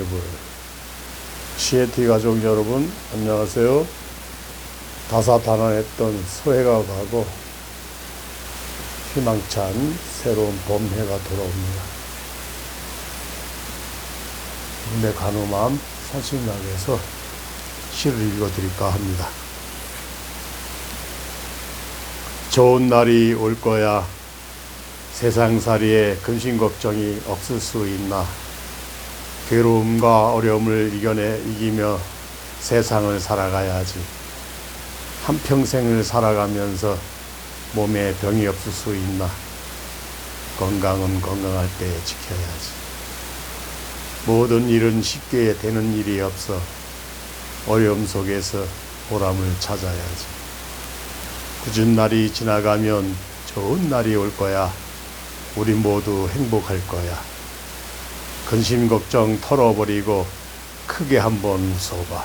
동해불 CNT 가족 여러분 안녕하세요. 다사다난했던 서해가 가고 희망찬 새로운 봄해가 돌아옵니다. 국내 간호맘 산신학에서 시를 읽어드릴까 합니다. 좋은 날이 올 거야. 세상살이에 근심 걱정이 없을 수 있나 괴로움과 어려움을 이겨내 이기며 세상을 살아가야지. 한평생을 살아가면서 몸에 병이 없을 수 있나? 건강은 건강할 때 지켜야지. 모든 일은 쉽게 되는 일이 없어 어려움 속에서 보람을 찾아야지. 굳은 날이 지나가면 좋은 날이 올 거야. 우리 모두 행복할 거야. 근심 걱정 털어버리고 크게 한번 웃어봐.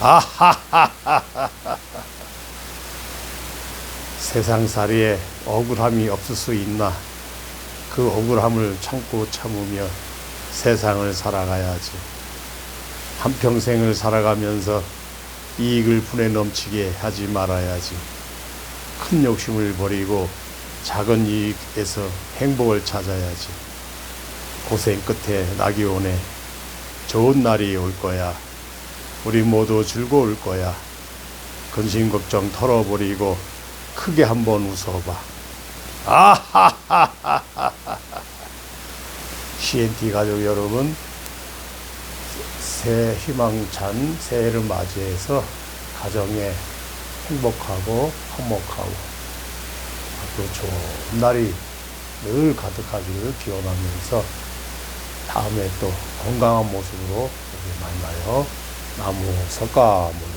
아하하하하. 세상살이에 억울함이 없을 수 있나? 그 억울함을 참고 참으며 세상을 살아가야지. 한평생을 살아가면서 이익을 분에 넘치게 하지 말아야지. 큰 욕심을 버리고 작은 이익에서 행복을 찾아야지. 고생 끝에 낙이 오네. 좋은 날이 올 거야. 우리 모두 즐거울 거야. 근심 걱정 털어버리고 크게 한번 웃어봐. 아하하하하. CNT 가족 여러분, 새 희망찬 새해를 맞이해서 가정에 행복하고 화목하고 또 좋은 날이 늘 가득하기를 기원하면서 다음에 또 건강한 모습으로 만나요. 나무 석가모